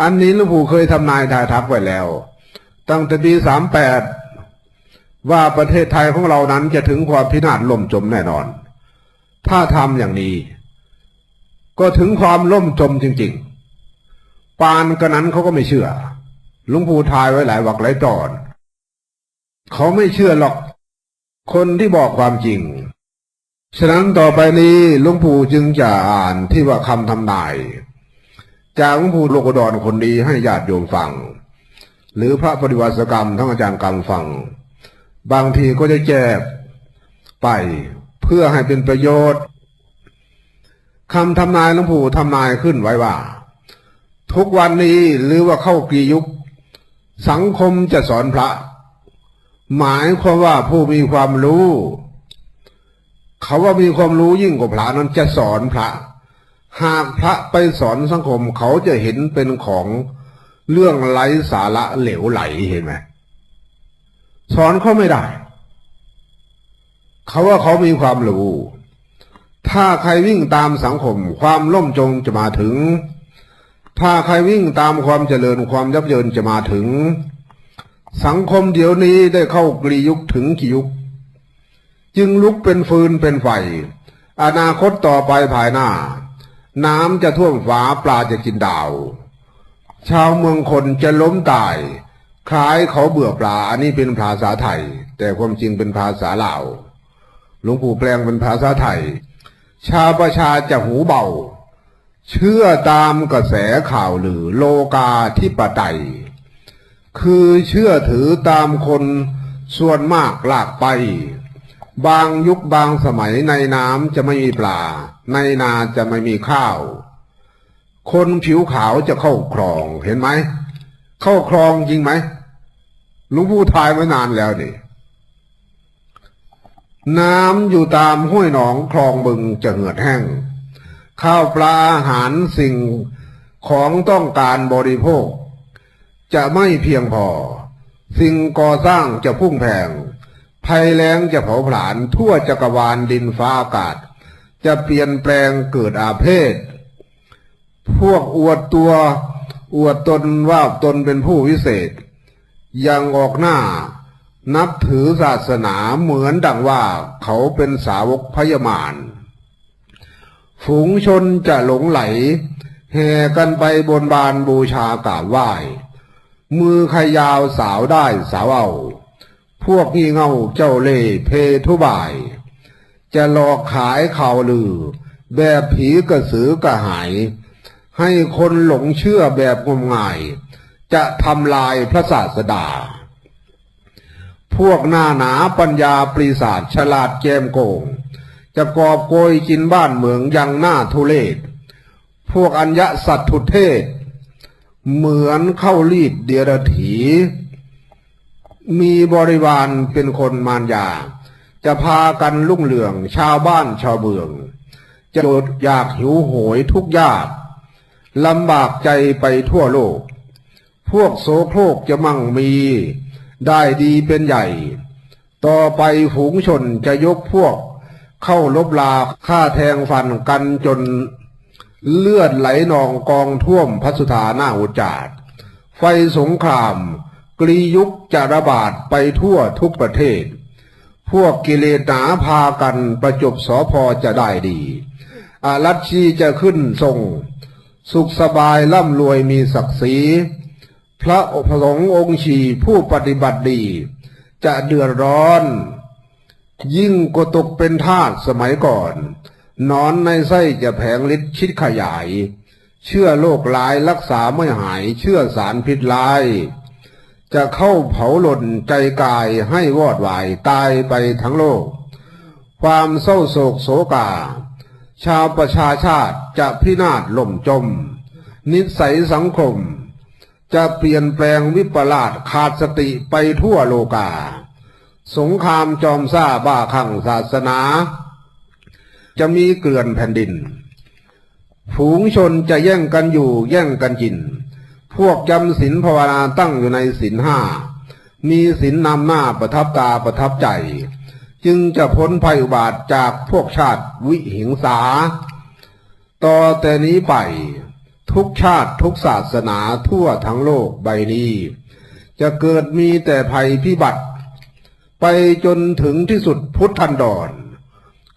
อันนี้หลวงปู่เคยทำนายทายทักไว้แล้ว ตั้งแต่ปีสามแปดว่าประเทศไทยของเรานั้นจะถึงความพินาศล่มจมแน่นอน ถ้าทำอย่างนี้ ก็ถึงความล่มจมจริง ๆ ปานกันนั้นเขาก็ไม่เชื่อลวงปู่ทายไว้หลายวักหลายตอน เขาไม่เชื่อหรอกคนที่บอกความจริง ฉะนั้นต่อไปนี้ลวงปู่จึงจะอ่านที่ว่าคำทำนาย จากหลวงปู่โลกดรคนดีให้ญาติโยมฟัง หรือพระปฏิวัติกรรมทั้งอาจารย์กรรมฟัง บางทีก็จะแจกไปเพื่อให้เป็นประโยชน์คำทำนายหลวงปู่ทำนายขึ้นไว้ว่า ทุกวันนี้หรือว่าเข้ากี่ยุค สังคมจะสอนพระ หมายความว่าผู้มีความรู้ เขาว่ามีความรู้ยิ่งกว่าพระนั้นจะสอนพระ หากพระไปสอนสังคมเขาจะเห็นเป็นของเรื่องไร้สาระเหลวไหลเห็นไหมสอนเขาไม่ได้ เขาว่าเขามีความรู้ ถ้าใครวิ่งตามสังคม ความล่มจงจะมาถึง ถ้าใครวิ่งตามความเจริญความยับเยินจะมาถึง สังคมเดี๋ยวนี้ได้เข้ากรียุคถึงกี่ยุค จึงลุกเป็นฟืนเป็นไฟ อนาคตต่อไปภายหน้า น้ำจะท่วมฟ้าปลาจะกินดาว ชาวเมืองคนจะล้มตาย คล้ายเขาเบื่อปลา อันนี้เป็นภาษาไทย แต่ความจริงเป็นภาษาลาวหลวงปู่แปลงเป็นภาษาไทย ชาวประชาจะหูเบา เชื่อตามกระแสข่าวหรือโลกาธิปไตย คือเชื่อถือตามคนส่วนมากลากไป บางยุคบางสมัยในน้ำจะไม่มีปลา ในนาจะไม่มีข้าว คนผิวขาวจะเข้าครองเห็นไหม เข้าครองจริงไหมลุงผู้ทายมานานแล้วนี่น้ำอยู่ตามห้วยหนองคลองบึงจะเหือดแห้ง ข้าวปลาอาหารสิ่งของต้องการบริโภค จะไม่เพียงพอ สิ่งก่อสร้างจะพุ่งแพง ภัยแล้งจะเผาผลาญทั่วจักรวาลดินฟ้าอากาศ จะเปลี่ยนแปลงเกิดอาเพศ พวกอวดตัวอวดตนว่าตนเป็นผู้วิเศษ ยังออกหน้า นับถือศาสนาเหมือนดังว่าเขาเป็นสาวกพยามารฝูงชนจะหลงไหลแห่กันไปบนบานบูชากราบไหว้ มือใครยาวสาวได้สาวเอา พวกงี่เงาเจ้าเล่เพทุบาย จะหลอกขายข่าวลือ แบบผีกระสือกระหาย ให้คนหลงเชื่อแบบงมงาย จะทำลายพระศาสดา พวกหน้าหนาปัญญาปรีศาฉลาดแจมโกง จะกอบโกยกินบ้านเมืองยังหน้าทุเลศพวกอัญญสัตถุเทศ เหมือนเข้ารีดเดียรถี มีบริวารเป็นคนมารยา จะพากันลุ่งเรืองชาวบ้านชาวเมือง จะอดอยากหิวโหยทุกยากลำบากใจไปทั่วโลก พวกโสโครกจะมั่งมี ได้ดีเป็นใหญ่ ต่อไปฝูงชนจะยกพวก เข้าลบลาฆ่าแทงฟันกันจน เลือดไหลนองกองท่วมพัสธาหน้าอุจาดไฟสงคราม กรียุคจะระบาดไปทั่วทุกประเทศ พวกกิเลสหนาพากันประจบสอพอจะได้ดีอารัชชีจะขึ้นทรง สุขสบายร่ำรวยมีศักดิ์ศรี พระพระสงฆ์องค์ชีผู้ปฏิบัติดี จะเดือดร้อน ยิ่งกตกเป็นทาสสมัยก่อน นอนในไส้จะแผงฤทธิ์ชิดขยาย เชื่อโรคลายรักษาไม่หายเชื่อสารพิษลาย จะเข้าเผาหล่นใจกายให้วอดวายตายไปทั้งโลก ความเศร้าโศกโศกา ชาวประชาชาติจะพินาศล่มจม นิสัยสังคม จะเปลี่ยนแปลงวิปลาสขาดสติไปทั่วโลกา สงครามจอมซ่าบ้าคลั่งศาสนา จะมีเกลื่อนแผ่นดิน ฝูงชนจะแย่งกันอยู่แย่งกันกิน พวกจำศีลภาวนาตั้งอยู่ในศีลห้า มีศีลนำหน้าประทับตาประทับใจ จึงจะพ้นภัยอุบาทจากพวกชาติวิหิงสา ต่อแต่นี้ไปททุกชาติทุกศาสนาทั่วทั้งโลกใบนี้ จะเกิดมีแต่ภัยพิบัติ ไปจนถึงที่สุดพุทธันดร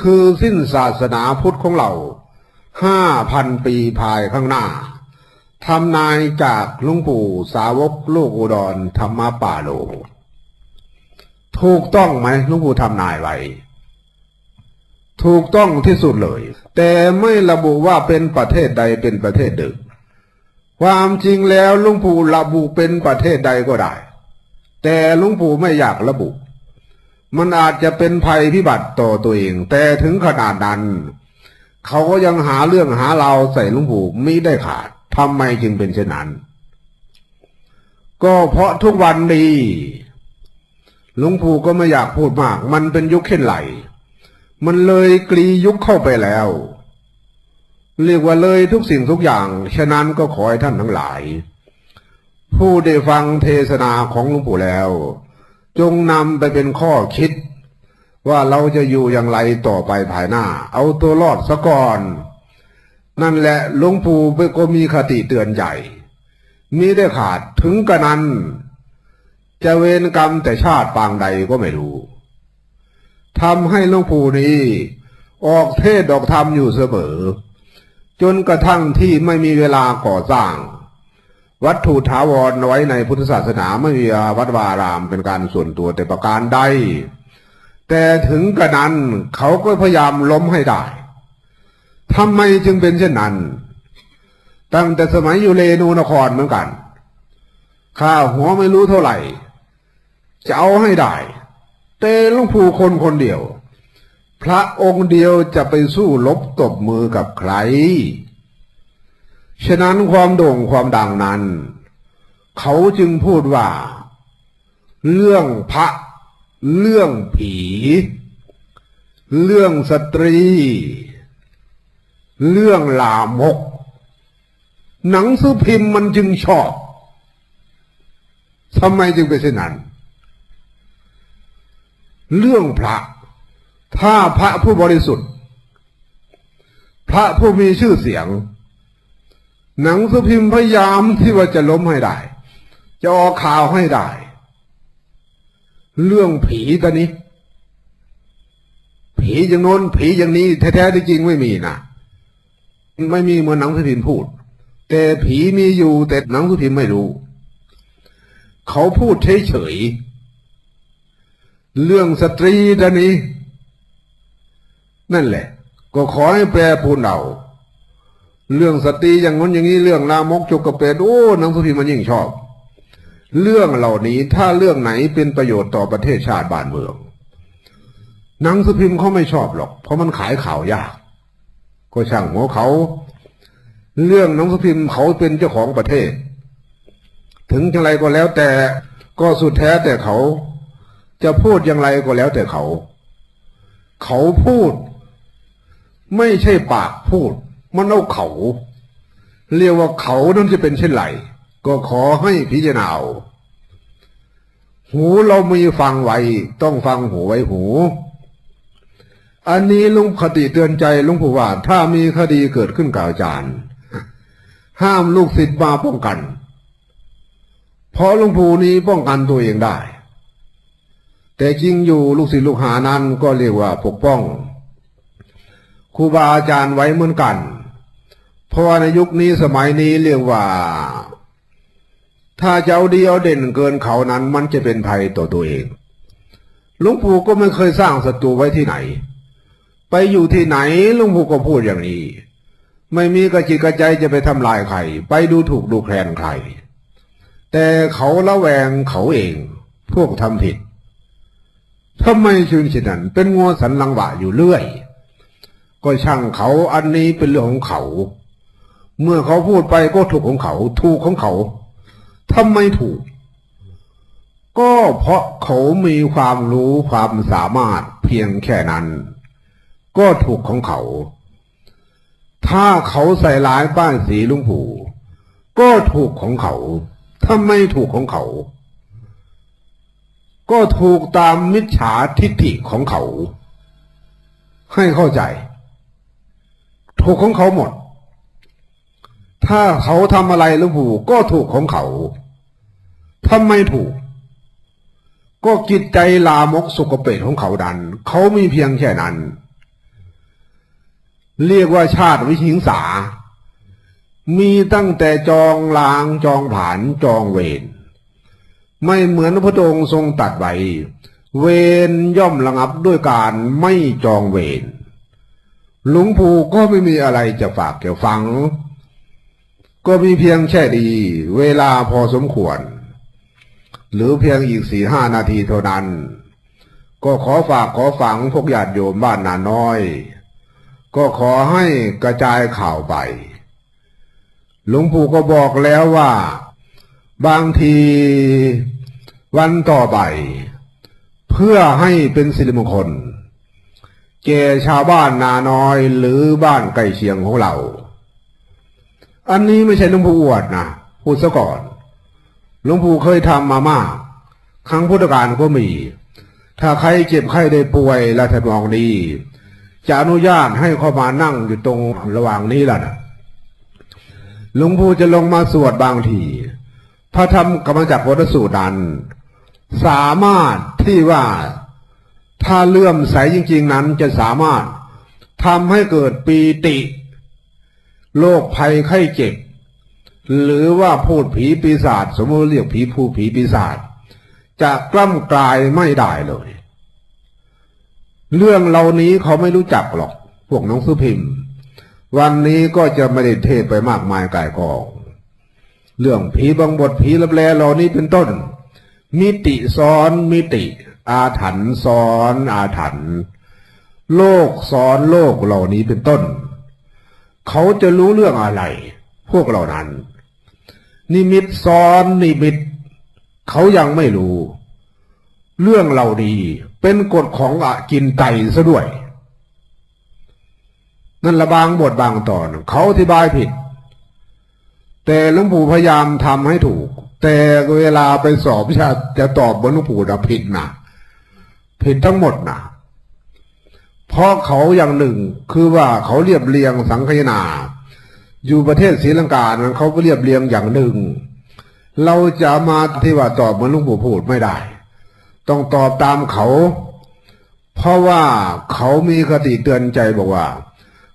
คือสิ้นศาสนาพุทธของเราห้าพันปีภายข้างหน้า ทำนายจากลุงปู่สาวกลูกอุดรธรรมป่าโล ถูกต้องไหมลุงปู่ทำนายไว้ ถูกต้องที่สุดเลย แต่ไม่ระบุว่าเป็นประเทศใดเป็นประเทศหนึ่งความจริงแล้วลุงปู่ระบุเป็นประเทศใดก็ได้ แต่ลุงปู่ไม่อยากระบุ มันอาจจะเป็นภัยพิบัติต่อตัวเอง แต่ถึงขนาดนั้น เขาก็ยังหาเรื่องหาเราใส่ลุงปู่ไม่ได้ขาด ทำไมจึงเป็นเช่นนั้น ก็เพราะทุกวันนี้หลุงปู่ก็ไม่อยากพูดมาก มันเป็นยุคเข็นไหล มันเลยกรียุคเข้าไปแล้ว เรียกว่าเลยทุกสิ่งทุกอย่าง ฉะนั้นก็ขอให้ท่านทั้งหลาย ผู้ได้ฟังเทศนาของหลวงปู่แล้ว จงนำไปเป็นข้อคิด ว่าเราจะอยู่อย่างไรต่อไปภายหน้า เอาตัวรอดซะก่อน นั่นแหละหลวงปู่ก็มีคติเตือนใจมีได้ขาดถึงกระนั้น จะเวรกรรมแต่ชาติปางใดก็ไม่รู้ทำให้หลวงปู่นี้ ออกเทศดอกธรรมอยู่เสมอ จนกระทั่งที่ไม่มีเวลาก่อสร้าง วัตถุถาวรไว้ในพุทธศาสนาไม่มีวัดวารามเป็นการส่วนตัวแต่ประการใดแต่ถึงกระนั้นเขาก็พยายามล้มให้ได้ ทำไมจึงเป็นเช่นนั้น ตั้งแต่สมัยอยู่เลนูนครเหมือนกัน ข้าหัวไม่รู้เท่าไหร่ จะเอาให้ได้แต่หลุงปู่คนคนเดียว พระองค์เดียวจะไปสู้ลบตบมือกับใคร ฉะนั้นความโด่งความดังนั้น เขาจึงพูดว่า เรื่องพระ เรื่องผี เรื่องสตรี เรื่องลามก หนังสือพิมพ์มันจึงชอบทำไมจึงเป็นเช่นนั้น เรื่องพระ ถ้าพระผู้บริสุทธิ์ พระผู้มีชื่อเสียง หนังสือพิมพ์พยายามที่ว่าจะล้มให้ได้ จะออกข่าวให้ได้ เรื่องผีตอนนี้ ผีอย่างโน้นผีอย่างนี้แท้ๆที่จริงไม่มีนะ ไม่มีเหมือนหนังสือพิมพ์พูด แต่ผีมีอยู่แต่หนังสือพิมพ์ไม่รู้ เขาพูดเฉยๆเรื่องสตรีตอนนี้ นั่นแหละ ก็ขอให้แปลพูนเอาเรื่องสตรีอย่างนั้นอย่างนี้เรื่องลามกจกกระเปดโอ้หนังสือพิมพ์มันยิ่งชอบ เรื่องเหล่านี้ถ้าเรื่องไหนเป็นประโยชน์ต่อประเทศชาติบ้านเมืองหนังสือพิมพ์เขาไม่ชอบหรอก เพราะมันขายข่าวยาก ก็ช่างหัวเขา เรื่องหนังสือพิมพ์เขาเป็นเจ้าของประเทศ ถึงอย่างไรก็แล้วแต่ก็สุดแท้แต่เขา จะพูดอย่างไรก็แล้วแต่เขา เขาพูด ไม่ใช่ปากพูด มันเอาเขา เรียกว่าเขานั้นจะเป็นเช่นไรก็ขอให้พิจารณาเอาหูเรามีฟังไว้ ต้องฟังหูไว้หู อันนี้ลุงคติเตือนใจลุงผู้ว่า ถ้ามีคดีเกิดขึ้นกับอาจารย์ ห้ามลูกศิษย์มาป้องกัน เพราะลุงผู้นี้ป้องกันตัวเองได้ แต่จริงอยู่ลูกศิษย์ลูกหานั้นก็เรียกว่าปกป้องครูบาอาจารย์ไว้เหมือนกัน เพราะในยุคนี้สมัยนี้เรียกว่า ถ้าเจะเอาดีเอาเด่นเกินเขานั้นมันจะเป็นภัยต่อตัวเองหลวงปู่ก็ไม่เคยสร้างศัตรูไว้ที่ไหน ไปอยู่ที่ไหนลวงปู่ก็พูดอย่างนี้ ไม่มีกระจิตกระใจจะไปทำลายใคร ไปดูถูกดูแคลนใคร แต่เขาละแวงเขาเอง พวกทำผิดทำไมชื่นเช่นนั้นเป็นงัวสันลังหวะอยู่เรื่อย ก็ช่างเขาอันนี้เป็นเรื่องของเขา เมื่อเขาพูดไปก็ถูกของเขา ถูกของเขาทำไมถูก ก็เพราะเขามีความรู้ความสามารถเพียงแค่นั้น ก็ถูกของเขา ถ้าเขาใส่ร้ายป้ายสีลุงผู่ก็ถูกของเขา ถ้าไม่ถูกของเขา ก็ถูกตามมิจฉาทิฏฐิของเขา ให้เข้าใจ ถูกของเขาหมด ถ้าเขาทำอะไรลวงปู่ก็ถูกของเขาทำไม่ถูก ก็กิจใจลามกสกปรกของเขาดัน เขามีเพียงแค่นั้น เรียกว่าชาติวิหิงสา มีตั้งแต่จองลางจองผานจองเวรไม่เหมือนพระองค์ทรงตัดไว้ เวรย่อมระงับด้วยการไม่จองเวรหลวงปู่ก็ไม่มีอะไรจะฝากแก่ฟัง ก็มีเพียงแค่ดี เวลาพอสมควร หรือเพียงอีกสี่ห้านาทีเท่านั้น ก็ขอฝากขอฝังพวกญาติโยมบ้านนาน้อย ก็ขอให้กระจายข่าวไป หลวงปู่ก็บอกแล้วว่า บางทีวันต่อไป เพื่อให้เป็นสิริมงคลแก่ชาวบ้านนาน้อยหรือบ้านใกล้เคียงของเรา อันนี้ไม่ใช่หลวงปู่อวดนะพูดซะก่อนหลวงปู่เคยทำมามาก ครั้งพุทธกาลก็มี ถ้าใครเจ็บไข้ได้ป่วยและทำนองนี้ จะอนุญาตให้เข้ามานั่งอยู่ตรงระหว่างนี้ล่ะนะหลวงปู่จะลงมาสวดบางที พระธรรมกรรมจักรวัฏสูตรนั้น สามารถที่ว่าถ้าเลื่อมใสจริง ๆ นั้นจะสามารถทำให้เกิดปีติโรคภัยไข้เจ็บ หรือว่าพูดผีปีศาจสมมติเรียกผีผู้ผีปีศาจจะกล้ำกลายไม่ได้เลย เรื่องเหล่านี้เขาไม่รู้จักหรอก พวกน้องสือพิมพ์ วันนี้ก็จะไม่ได้เทศไปมากมายกายกอง เรื่องผีบางบทผีลับแลเหล่านี้เป็นต้น มิติซ้อนมิติ อาถรรพ์ซ้อนอาถรรพ์โลกซ้อนโลกเหล่านี้เป็นต้น เขาจะรู้เรื่องอะไร พวกเหล่านั้น นิมิตซ้อนนิมิต เขายังไม่รู้ เรื่องเหล่านี้เป็นกฎของอากินไตซะด้วย นั่นละบางบทบางตอน เขาอธิบายผิด แต่หลวงปู่พยายามทำให้ถูก แต่เวลาไปสอบจะจะตอบบนหลวงปู่นะผิดนะผิดทั้งหมดนะเพราะเขาอย่างหนึ่งคือว่าเขาเรียบเรียงสังคยนา อยู่ประเทศศรีลังกานั้นเขาก็เรียบเรียงอย่างหนึ่ง เราจะมาที่ว่าตอบเหมือนหลุงปู่พูดไม่ได้ ต้องตอบตามเขา เพราะว่าเขามีคติเตือนใจบอกว่า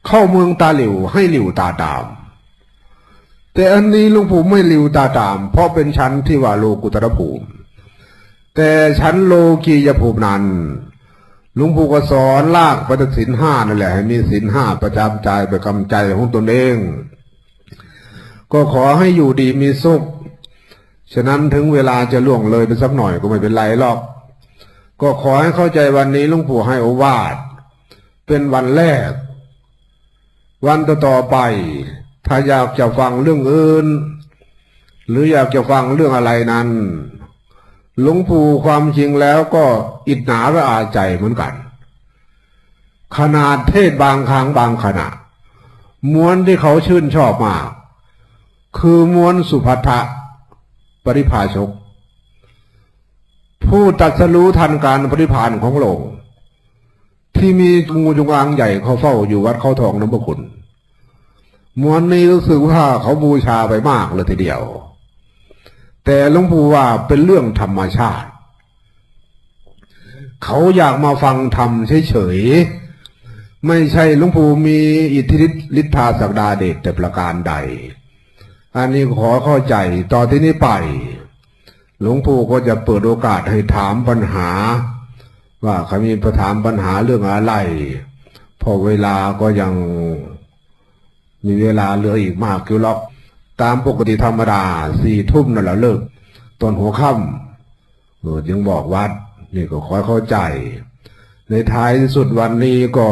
เข้าเมืองตาหลิวให้หลิวตาตาม แต่อันนี้ลุงปู่ไม่หลิวตาตาม เพราะเป็นชั้นที่ว่าโลกุตรภูมิ แต่ชั้นโลกียภูมินั้นลุงปู่ก็สอนลากปฏิสินห้านั่นแหละให้มีสินห้าประจำใจประกำใจของตนเอง ก็ขอให้อยู่ดีมีสุข ฉะนั้นถึงเวลาจะล่วงเลยไปสักหน่อยก็ไม่เป็นไรหรอก ก็ขอให้เข้าใจวันนี้ลุงปู่ให้โอวาทเป็นวันแรก วันต่อๆไป ถ้าอยากจะฟังเรื่องอื่น หรืออยากจะฟังเรื่องอะไรนั้นหลวงปู่ความจริงแล้วก็อิจฉาและอาใจเหมือนกัน ขนาดเทศบางครั้งบางขณะม้วนที่เขาชื่นชอบมาก คือม้วนสุภัทะปริภาชก ผู้ตัดสรู้ทันการปริพานของหลวงที่มีงูจงอางใหญ่เขาเฝ้าอยู่วัดเขาทองน้ำพระคุณมวนนี้รู้สึกว่าเขาบูชาไปมากเลยทีเดียว แต่หลวงปู่ว่าเป็นเรื่องธรรมชาติ เขาอยากมาฟังธรรมเฉยๆไม่ใช่หลวงปู่มีอิทธิฤทธิ์ฤทธาสักดาเดชแต่ประการใด อันนี้ขอเข้าใจต่อที่นี้ไป หลวงปู่ก็จะเปิดโอกาสให้ถามปัญหา ว่าเขามีประถามปัญหาเรื่องอะไร พอเวลาก็ยังมีเวลาเหลืออีกมากอยู่หรอกตามปกติธรรมดาสี่ทุ่มนั่นแหละเลิกตอนหัวค่ำเออจึงบอกวัดนี่ก็คอยเข้าใจ ในท้ายสุดวันนี้ก็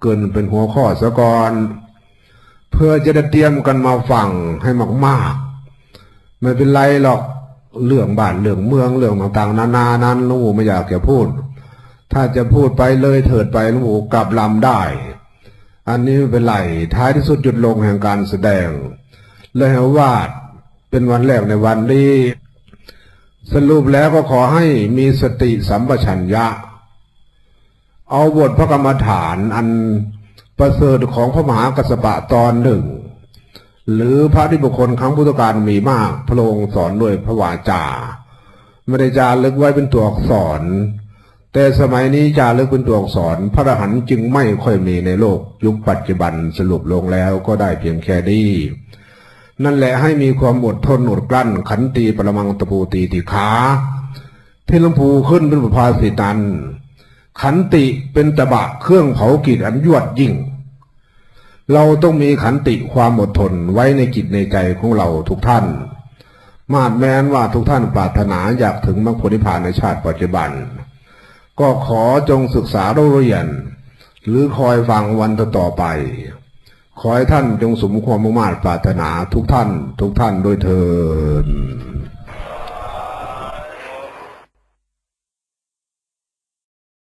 เกินเป็นหัวข้อซะก่อน เพื่อจะได้เตรียมกันมาฟังให้มากๆ ไม่เป็นไรหรอก เรื่องบ้านเรื่องเมืองเรื่องต่างๆ นานานั้นหลวงปู่ไม่อยากจะพูด ถ้าจะพูดไปเลยเถิดไปหลวงปู่กลับลำได้ อันนี้ไม่เป็นไรท้ายที่สุดจุดลงแห่งการแสดง เลยให้วาดเป็นวันแรกในวันนี้สรุปแล้วก็ขอให้มีสติสัมปชัญญะ เอาบทพระกรรมฐานอันประเสริฐของพระมหากัสสปะตอนหนึ่ง หรือพระที่บุคคลครั้งพุทธกาลมีมากพระองค์สอนด้วยพระวาจาไม่ได้จารึกไว้เป็นตัวอักษร แต่สมัยนี้จารึกเป็นตัวอักษร พระอรหันต์จึงไม่ค่อยมีในโลกยุคปัจจุบันสรุปลงแล้วก็ได้เพียงแค่นี้นั่นแหละให้มีความอดทนอดกลั้น ขันตีปรมังตะปูตีติขาที่ลำพูขึ้นเป็นบุพาสิตัน ขันติเป็นตะบะเครื่องเผากิจอันยวดยิ่ง เราต้องมีขันติความอดทนไว้ในจิตในใจของเราทุกท่าน มาดแม้นว่าทุกท่านปรารถนาอยากถึงมรรคผลนิพพานในชาติปัจจุบัน ก็ขอจงศึกษาเรียน หรือคอยฟังวันต่อไป ขอให้ท่านจงสมความมุ่งมา่ปรารถนาทุกท่าน ทุกท่านด้วยเถิด